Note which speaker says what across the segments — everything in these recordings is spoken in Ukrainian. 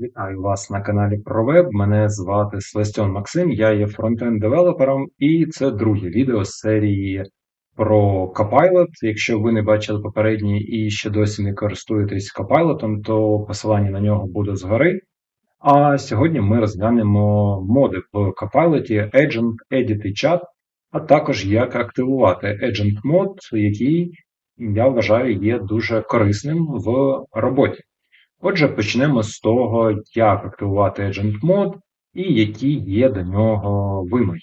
Speaker 1: Вітаю вас на каналі ProWeb. Мене звати Селестіон Максим, я є фронтенд-девелопером, і це друге відео з серії про Copilot. Якщо ви не бачили попередній і ще досі не користуєтесь Copilot, то посилання на нього буде згори. А сьогодні ми розглянемо моди в Copilot, Agent, Edit і Chat, а також як активувати Agent мод, який я вважаю є дуже корисним в роботі. Отже, почнемо з того, як активувати Agent Mode і які є до нього вимоги.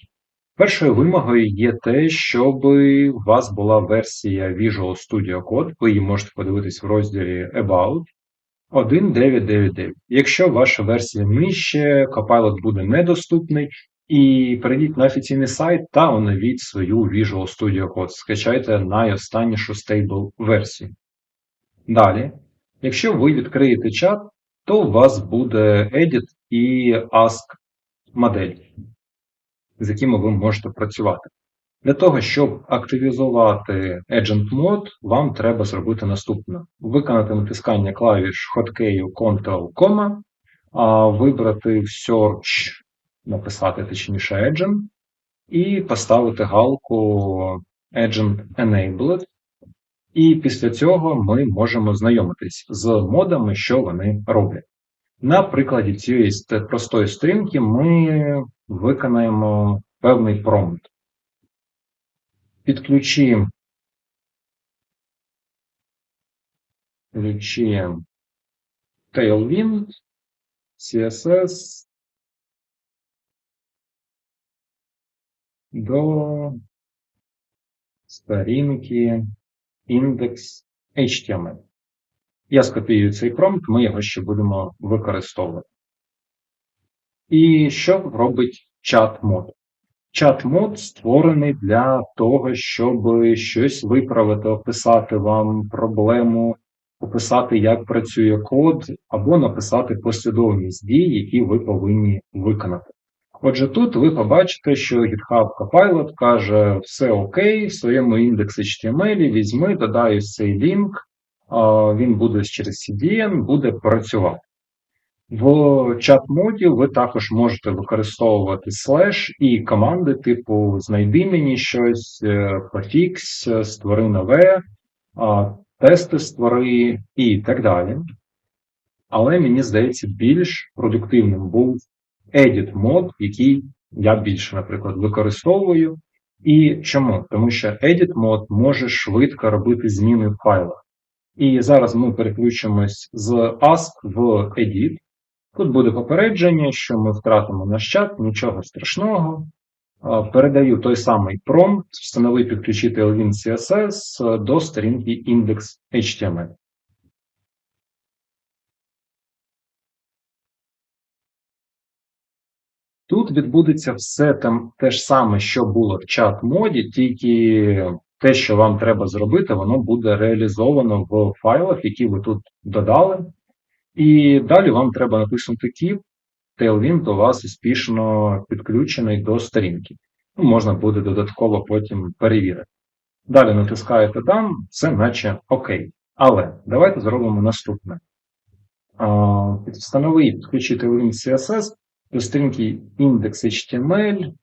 Speaker 1: Першою вимогою є те, щоб у вас була версія Visual Studio Code, ви її можете подивитись в розділі About 1.9.9.9. Якщо ваша версія нижче, Copilot буде недоступний, і перейдіть на офіційний сайт та оновіть свою Visual Studio Code. Скачайте найостаннішу стейбл версію. Далі. Якщо ви відкриєте чат, то у вас буде Edit і Ask модель, з якими ви можете працювати. Для того, щоб активізувати Agent Mode, вам треба зробити наступне: виконати натискання клавіш Hotkey Ctrl, вибрати в Search, написати точніше Agent, і поставити галку Agent Enabled. І після цього ми можемо знайомитись з модами, що вони роблять. На прикладі цієї простої сторінки ми виконаємо певний промпт. Підключимо включимо Tailwind, CSS до сторінки індекс. Я скопіюю цей промпт, ми його ще будемо використовувати. І що робить чат-мод? Чат-мод створений для того, щоб щось виправити, описати вам проблему, описати, як працює код, або написати послідовність дій, які ви повинні виконати. Отже, тут ви побачите, що GitHub Copilot каже, все окей, в своєму індексі HTML візьми, додай цей лінк, він буде через CDN, буде працювати. В чат-моді ви також можете використовувати слеш і команди типу знайди мені щось, е, пофікс, створи нове, тести створи і так далі. Але мені здається, більш продуктивним був edit мод, який я більше, наприклад, використовую. І чому? Тому що edit мод може швидко робити зміни в файлах. І зараз ми переключимось з ask в edit. Тут буде попередження, що ми втратимо наш чат, нічого страшного. Передаю той самий промпт, встанови підключити Elvin CSS до сторінки index.html. Тут відбудеться все там те ж саме, що було в чат-моді, тільки те, що вам треба зробити, воно буде реалізовано в файлах, які ви тут додали. І далі вам треба натиснути Keep, Tailwind у вас успішно підключений до сторінки. Ну, Можна буде додатково потім перевірити. Далі натискаєте Done, все наче ОК. Але давайте зробимо наступне. Встанови і підключити Tailwind CSS до сторінки index.html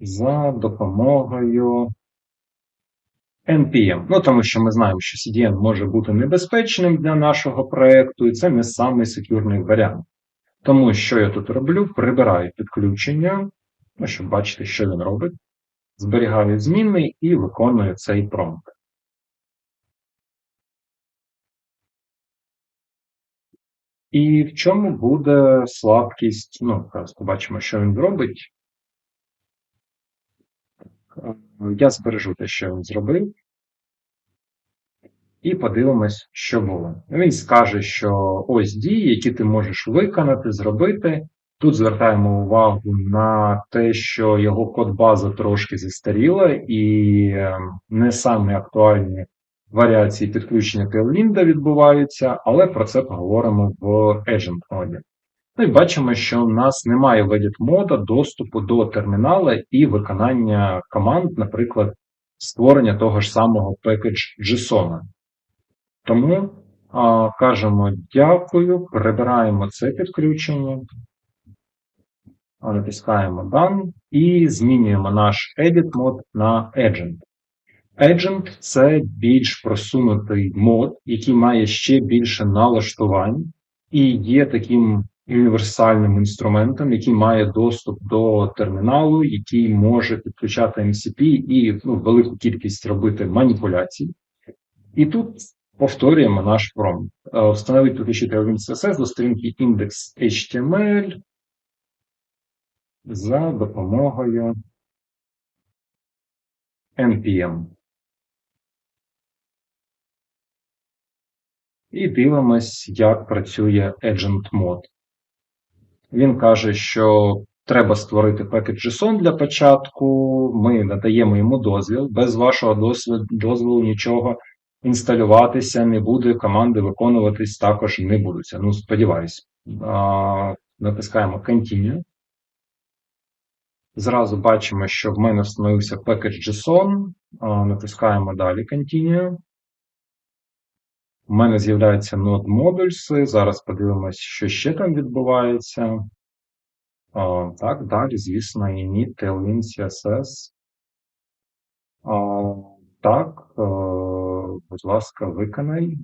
Speaker 1: за допомогою NPM. Ну, тому що ми знаємо, що CDN може бути небезпечним для нашого проєкту, і це не самий секюрний варіант. Тому що я тут роблю? Прибираю підключення, ну, щоб бачити, що він робить. Зберігаю змінний і виконую цей промпт. І в чому буде слабкість? Ну, зараз побачимо, що він робить. Я збережу те, що він зробив. І подивимось, що було. Він скаже, що ось дії, які ти можеш виконати, зробити. Тут звертаємо увагу на те, що його код-база трошки застаріла, і ем, не саме актуальні варіації підключення Tailwind відбуваються, але про це поговоримо в Agent моді. Ну і бачимо, що у нас немає в Edit мода доступу до термінала і виконання команд, наприклад, створення того ж самого package JSON. Тому А, Кажемо дякую, прибираємо це підключення, натискаємо Done і змінюємо наш Edit мод на Agent. Agent – це більш просунутий мод, який має ще більше налаштувань, і є таким універсальним інструментом, який має доступ до терміналу, який може підключати MCP і ну, велику кількість робити маніпуляцій. І тут повторюємо наш промпт. Е, Встановити підключити Tailwind CSS до сторінки index.html за допомогою npm. І дивимось, як працює Agent Mode. Він каже, що треба створити пакет JSON для початку. Ми надаємо йому дозвіл. Без вашого дозволу нічого інсталюватися не буде, команди виконуватись також не будуть. Ну, сподіваюсь. Натискаємо Continue. Зразу бачимо, що в мене встановився пакет JSON. Натискаємо далі Continue. У мене з'являються node modules. Зараз подивимось, що ще там відбувається. О, так, далі, звісно, init, tailwind, CSS. О, так, о, будь ласка, виконай.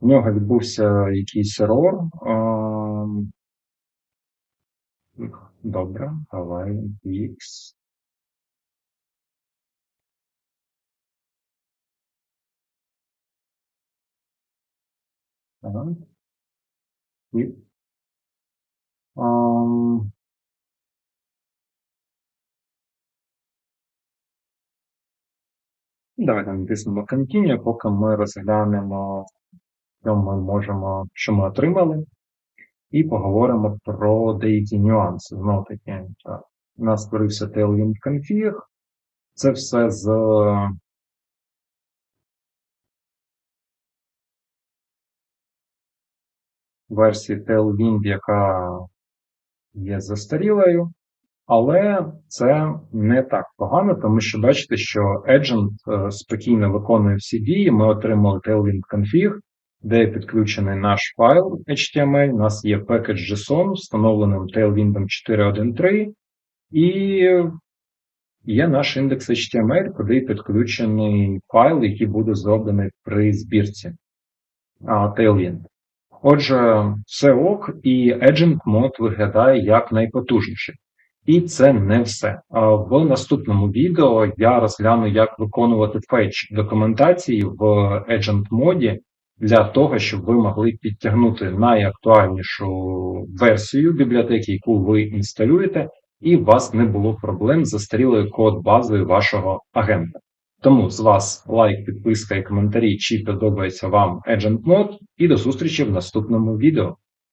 Speaker 1: В нього відбувся якийсь ерор. Добре, давай, X. Так. І. Um, Давайте натиснемо Continue, поки ми розглянемо, що ми можемо, що ми отримали, і поговоримо про деякі нюанси. Знову таки, у нас створився Tailwind Config. Це все з версії Tailwind, яка є застарілою, але це не так погано, тому що бачите, що Agent е, спокійно виконує всі дії. Ми отримали Tailwind config, де підключений наш файл HTML. У нас є package JSON, встановленим Tailwind 4.1.3, і є наш індекс HTML, куди підключений файл, який буде зроблений при збірці Tailwind. Отже, все ок, і Agent Mode виглядає як найпотужніший. І це не все. В наступному відео я розгляну, як виконувати фетч документації в Agent моді для того, щоб ви могли підтягнути найактуальнішу версію бібліотеки, яку ви інсталюєте, і у вас не було проблем з застарілою код базою вашого агента. Тому з вас лайк, підписка і коментарі, чи подобається вам Agent Mode, і до зустрічі в наступному відео.